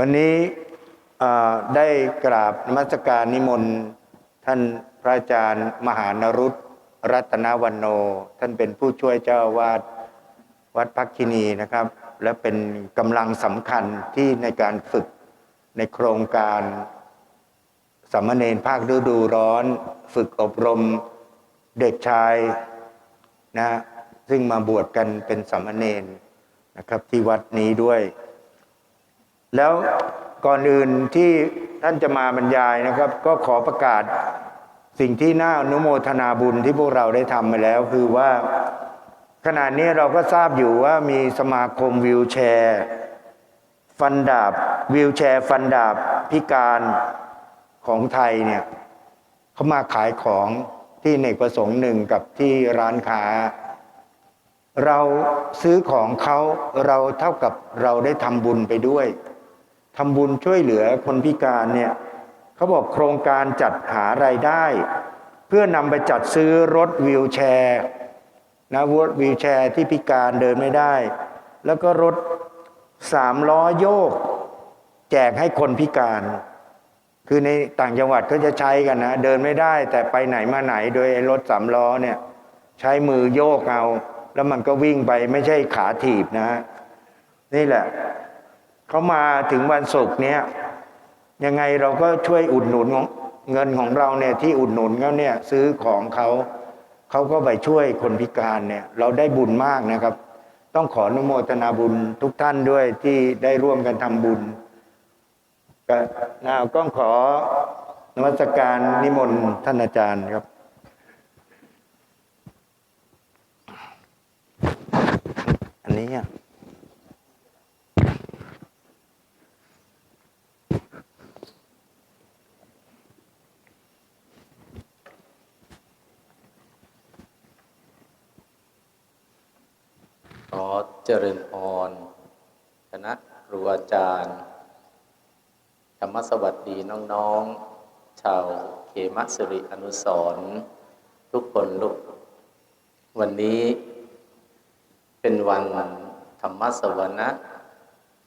วันนี้ได้กราบนมัสการนิมนต์ท่านพระอาจารย์มหานรุตรัตนวันโน ท่านเป็นผู้ช่วยเจ้าวาดวัดพักคินีนะครับ และเป็นกำลังสำคัญที่ในการฝึกในโครงการสามเณรภาคฤดูร้อน ฝึกอบรมเด็กชายนะซึ่งมาบวชกันเป็นสามเณรนะครับที่วัดนี้ด้วย แล้วก่อนอื่นที่ท่านจะมาบรรยายนะครับ ก็ขอประกาศสิ่งที่น่าอนุโมทนาบุญที่พวกเราได้ทำมาแล้ว คือว่าขณะนี้เราก็ทราบอยู่ว่ามีสมาคมวิวแชร์ ฟันดาบวิวแชร์ ฟันดาบพิการของไทยเนี่ยเขามาขายของที่เนกประสงค์หนึ่งกับที่ร้านค้า เราซื้อของเขาเราเท่ากับเราได้ทำบุญไปด้วย ทำบุญช่วยเหลือคนพิการเนี่ยเขาบอกโครงการจัดหารายได้ เพื่อนำไปจัดซื้อรถวีลแชร์นะรถวีลแชร์ที่พิการเดินไม่ได้ แล้วก็รถสามล้อโยก แจกให้คนพิการ คือในต่างจังหวัดก็จะใช้กันนะ เดินไม่ได้แต่ไปไหนมาไหนโดยรถสามล้อเนี่ยใช้มือโยกเอา แล้วมันก็วิ่งไปไม่ใช่ขาถีบนะ นี่แหละ เขามาถึงวันศุกร์เนี้ยยังไงเราก็ช่วยอุดหนุนของเงินของเราเนี่ยที่อุดหนุนเขาเนี่ยซื้อของเขาเขาก็ไปช่วยคนพิการเนี่ย เราได้บุญมากนะครับ ต้องขออนุโมทนาบุญทุกท่านด้วยที่ได้ร่วมกันทำบุญก็นาก็ขอนมัสการนิมนต์ท่านอาจารย์ครับอันนี้อะ ขอ เจริญพร คณะครูอาจารย์ ธรรมสวัสดีน้องๆ ชาวเขมสิริอนุสรทุกคนลุก วันนี้เป็นวันธรรมสวนะ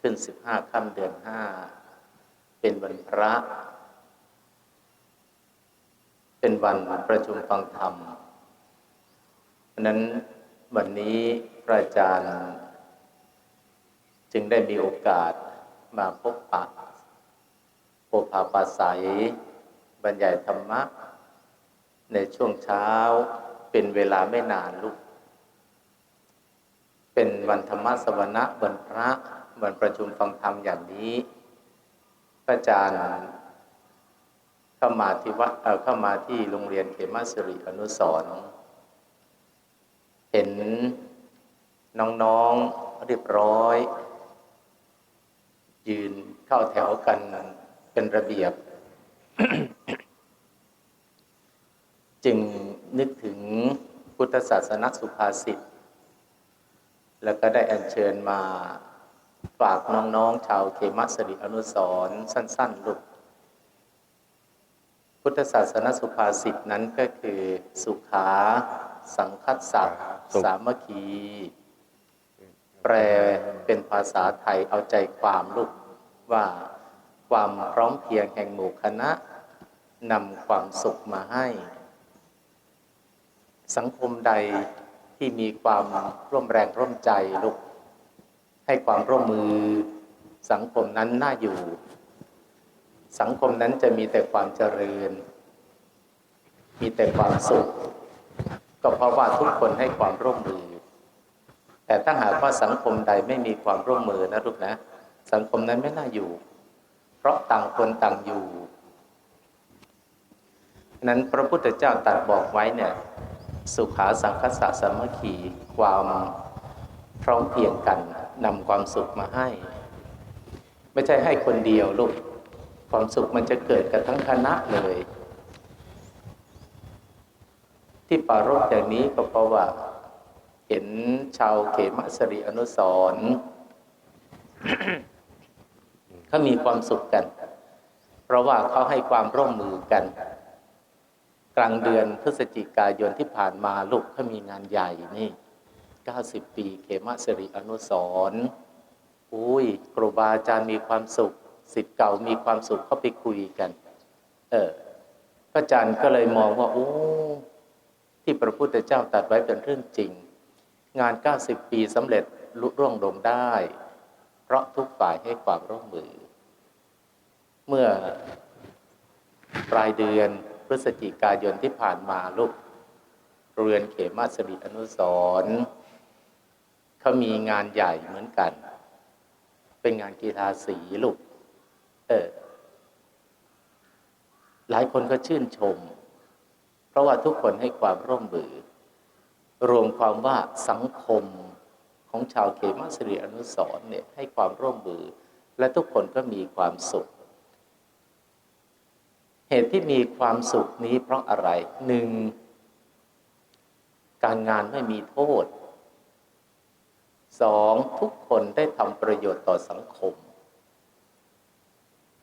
ขึ้นสิบห้าค่ำเดือนห้า เป็นวันพระ เป็นวันประชุมฟังธรรม เพราะนั้นวันนี้พระอาจารย์ จึงได้มีโอกาสมาพบปะโอภาปาศัย บรรยายธรรมะ ในช่วงเช้าเป็นเวลาไม่นานลูก เป็นวันธรรมสวนะวันพระวันประชุมฟังธรรมอย่างนี้ พระอาจารย์เข้ามาที่วัดเเข้ามาที่โรงเรียนเขมาสิริอนุสรเห็นน้องๆเรียบร้อย ยืนเข้าแถวกันเป็นระเบียบ จึงนึกถึงพุทธศาสนสุภาษิต แล้วก็ได้อัญเชิญมาฝากน้องๆชาวเขมัสริอนุสรณ์สั้นๆลูกพุทธศาสนสุภาษิตนั้นก็คือสุขา สังคัสสะสุขสามัคคี แปลเป็นภาษาไทยเอาใจความลูกว่าความพร้อมเพียงแห่งหมู่คณะนำความสุขมาให้ สังคมใดที่มีความร่วมแรงร่วมใจลูกให้ความร่วมมือ สังคมนั้นน่าอยู่ สังคมนั้นจะมีแต่ความเจริญ มีแต่ความสุข ก็เพราะว่าทุกคนให้ความร่วมมือ แต่ถ้าหากว่าสังคมใดไม่มีความร่วมมือนะลูกนะ สังคมนั้นไม่น่าอยู่ เพราะต่างคนต่างอยู่นั้นพระพุทธเจ้าตรัสบอกไว้เนี่ย สุขาสังคสะสมัคคีความพร้อมเพียงกันนำความสุขมาให้ ไม่ใช่ให้คนเดียวลูกความสุขมันจะเกิดกับทั้งคณะเลย ที่ปรารภอย่างนี้ก็เพราะว่า เห็นชาวเขมสริอนุสรเขามีความสุขกัน เพราะว่าเขาให้ความร่วมมือกัน กลางเดือนพฤศจิกายนที่ผ่านมาลูกเขามีงานใหญ่นี่ 90 ปีเขมสริอนุสร์อุ้ยครูบาอาจารย์มีความสุขสิทธิ์เก่ามีความสุขเข้าไปคุยกัน เออ พระอาจารย์ก็เลยมองว่าโอ้ที่พระพุทธเจ้าตัดไว้เป็นเรื่องจริง งาน 90 ปีสำเร็จลุร่วงลงได้ เพราะทุกฝ่ายให้ความร่วมมือ เมื่อปลายเดือนพฤศจิกายนที่ผ่านมาลูกเรือนเขมาสริอนุสร์เขามีงานใหญ่เหมือนกัน เป็นงานกีฬาสีลูก เออ หลายคนก็ชื่นชม เพราะว่าทุกคนให้ความร่วมมือ รวมความว่าสังคมของชาวเขมาสิริอนุสรเนี่ยให้ความร่วมมือ และทุกคนก็มีความสุข เหตุที่มีความสุขนี้เพราะอะไรหนึ่งการงานไม่มีโทษสองทุกคนได้ทำประโยชน์ต่อสังคม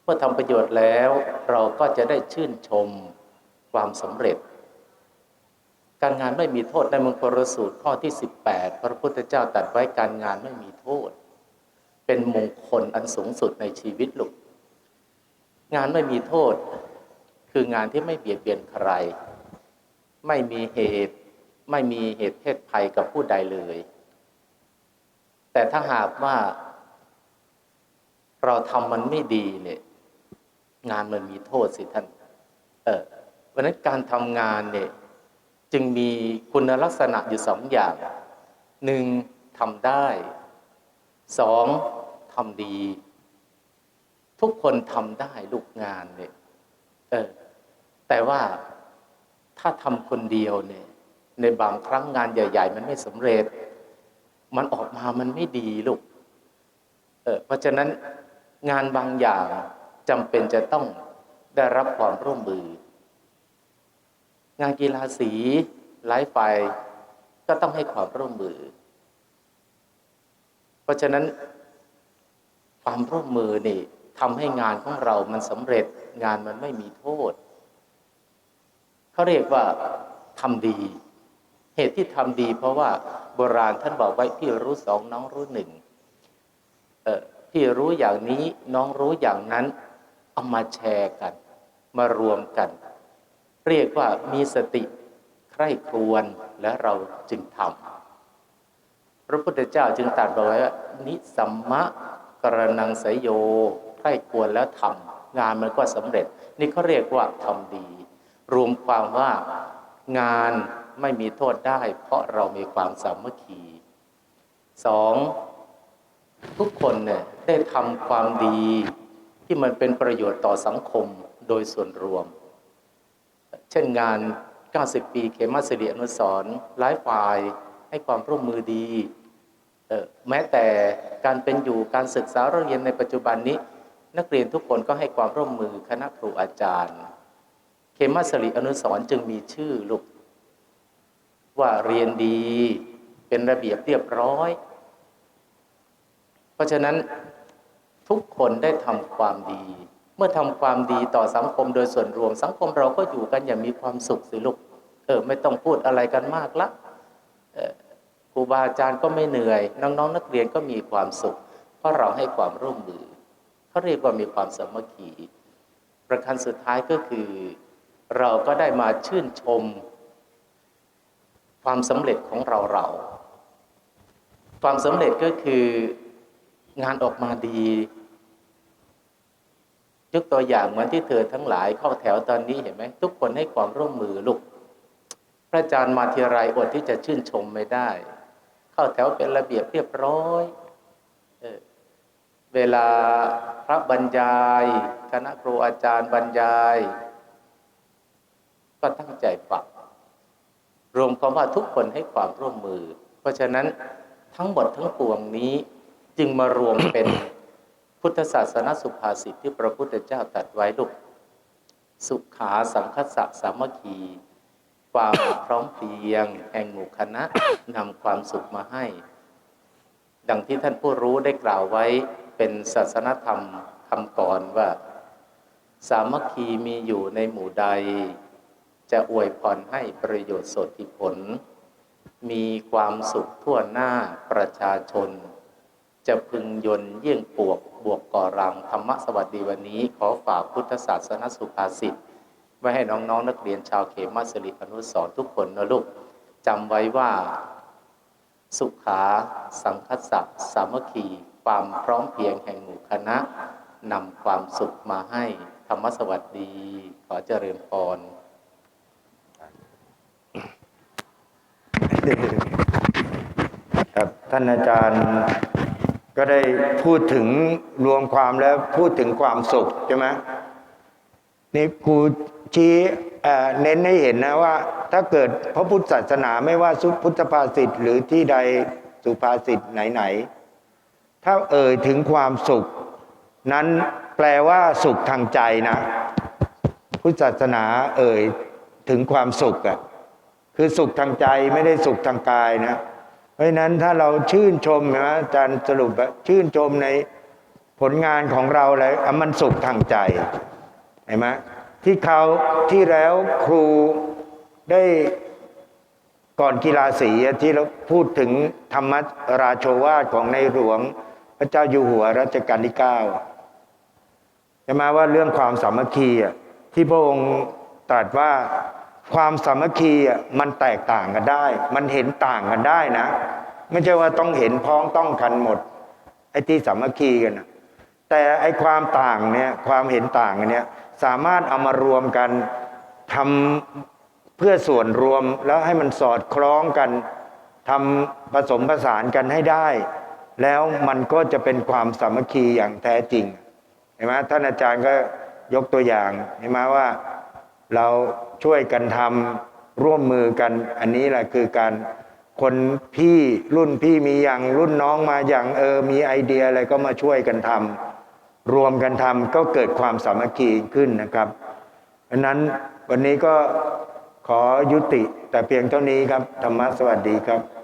เมื่อทำประโยชน์แล้วเราก็จะได้ชื่นชมความสำเร็จ การงานไม่มีโทษในมงคลสูตรข้อที่ 18 พระพุทธเจ้าตรัสไว้การงานไม่มีโทษ เป็นมงคลอันสูงสุดในชีวิตลูกงานไม่มีโทษ คืองานที่ไม่เบียดเบียนใคร ไม่มีเหตุไม่มีเหตุเพศภัยกับผู้ใดเลย แต่ถ้าหากว่า เราทำมันไม่ดีเนี่ย งานมันมีโทษสิท่าน เออเพราะฉะนั้นการทำงานเนี่ย จึงมีคุณลักษณะอยู่สองอย่างหนึ่งทำได้สองทำดี ทุกคนทำได้ลูกงานเนี่ยเออแต่ว่าถ้าทำคนเดียวเนี่ย ในบางครั้งงานใหญ่ ๆ มันไม่สำเร็จ มันออกมามันไม่ดีลูกเออเพราะฉะนั้นงานบางอย่างจำเป็นจะต้องได้รับความร่วมมือ งานกีฬาสีหลายฝ่ายก็ต้องให้ความร่วมมือ เพราะฉะนั้นความร่วมมือนี่ทำให้งานของเรามันสำเร็จงานมันไม่มีโทษ เขาเรียกว่าทำดี เหตุที่ทำดี เพราะว่าโบราณท่านบอกไว้พี่รู้สองน้องรู้หนึ่งเออพี่รู้อย่างนี้น้องรู้อย่างนั้น เอามาแชร์กัน มารวมกัน เรียกว่ามีสติใคร่ครวญและเราจึงทำพระพุทธเจ้าจึงตรัสบอกไว้ว่านิสัมมะกรนังสยโยใคร่ครวญแล้วทำงานมันก็สำเร็จ นี่เขาเรียกว่าทำดี รวมความว่างานไม่มีโทษได้ เพราะเรามีความสามัคคีสองทุกคนเนี่ยได้ทำความดีที่มันเป็นประโยชน์ต่อสังคมโดยส่วนรวม เช่นงาน 90 ปีเขมาสิริอนุสรหลายฝ่ายให้ความร่วมมือดีออแม้แต่การเป็นอยู่การศึกษาเรียนในปัจจุบันนี้ นักเรียนทุกคนก็ให้ความร่วมมือคณะครูอาจารย์ เขมาสิริอนุสรจึงมีชื่อลูกว่าเรียนดีเป็นระเบียบเรียบร้อย เพราะฉะนั้นทุกคนได้ทำความดี เมื่อทำความดีต่อสังคมโดยส่วนรวม สังคมเราก็อยู่กันอย่างมีความสุขสิลูกเออไม่ต้องพูดอะไรกันมากละครูบาอาจารย์ก็ไม่เหนื่อย น้องๆนนักเรียนก็มีความสุข เพราะเราให้ความร่วมมือเขาเรียกว่ามีความสามัคคีประการสุดท้ายก็คือ เราก็ได้มาชื่นชม ความสำเร็จของเราเราความสำเร็จก็คืองานออกมาดี ยกตัวอย่างเหมือนที่เธอทั้งหลายเข้าแถวตอนนี้เห็นไหมทุกคนให้ความร่วมมือลูกพระอาจารย์มาทีไรอดที่จะชื่นชมไม่ได้ เข้าแถวเป็นระเบียบเรียบร้อยเออเวลาพระบรรยายคณะครูอาจารย์บรรยาย ก็ตั้งใจฟังรวมความว่าทุกคนให้ความร่วมมือ เพราะฉะนั้นทั้งหมดทั้งปวงนี้จึงมารวมเป็น พุทธศาสนสุภาษิตที่พระพุทธเจ้าตรัสไว้ลูกสุขาสังคสะสามัคคีความพร้อมเพรียง แห่งหมู่คณะนำความสุขมาให้ ดังที่ท่านผู้รู้ได้กล่าวไว้เป็นศาสนธรรมคำก่อนว่า สามัคคีมีอยู่ในหมู่ใด จะอวยพรให้ประโยชน์สดที่ผล มีความสุขทั่วหน้าประชาชน จะพึงยนเยี่ยงปวกบวกก่อรัง ธรรมสวัสดีวันนี้ ขอฝากพุทธศาสนสุภาษิตไว้ให้น้องๆนักเรียนชาวเขมาสริอนุสรณ์ทุกคนนะลูกจำไว้ว่า สุขาสังคัสสะสามัคคีความพร้อมเพียงแห่งหมู่คณะนำความสุขมาให้ธรรมสวัสดี ขอเจริญพรครับท่านอาจารย์ ก็ได้พูดถึงรวมความแล้วพูดถึงความสุขใช่ไหมนี่ครูชี้เน้นให้เห็นนะว่า ถ้าเกิดพระพุทธศาสนาไม่ว่าสุพุทธภาษิตหรือที่ใดสุภาษิตไหนๆถ้าเอ่ยถึงความสุข นั้นแปลว่าสุขทางใจนะ พุทธศาสนาเอ่ยถึงความสุขอะคือสุขทางใจไม่ได้สุขทางกายนะ ราะฉะนั้นถ้าเราชื่นชมนะอาจารย์สรุปชื่นชมในผลงานของเราแล้วอะมันสุขทางใจเห็นไหมที่เขาที่แล้วครูได้ก่อนกีฬาสีที่เราพูดถึงธรรมราโชวาทของในหลวง พระเจ้าอยู่หัวรัชกาลที่เก้าใช่ไหมว่าเรื่องความสามัคคีที่พระองค์ตรัสว่า ความสามัคคีอะมันแตกต่างกันได้ มันเห็นต่างกันได้นะ ไม่ใช่ว่าต้องเห็นพ้องต้องกันหมด ไอ้ที่สามัคคีกันนะแต่ไอ้ความต่างเนี่ยความเห็นต่างเนี่ยสามารถเอามารวมกันทำเพื่อส่วนรวมแล้วให้มันสอดคล้องกันทำผสมผสานกันให้ได้ แล้วมันก็จะเป็นความสามัคคีอย่างแท้จริงเห็นไหมท่านอาจารย์ก็ยกตัวอย่างเห็นไหมว่า เราช่วยกันทำร่วมมือกัน อันนี้แหละคือการคนพี่รุ่นพี่มีอย่างรุ่นน้องมาอย่างเออมีไอเดียอะไรก็มาช่วยกันทำรวมกันทำก็เกิดความสามัคคีขึ้นนะครับเพราะนั้นวันนี้ก็ขอยุติแต่เพียงเท่านี้ครับ ธรรมะสวัสดีครับ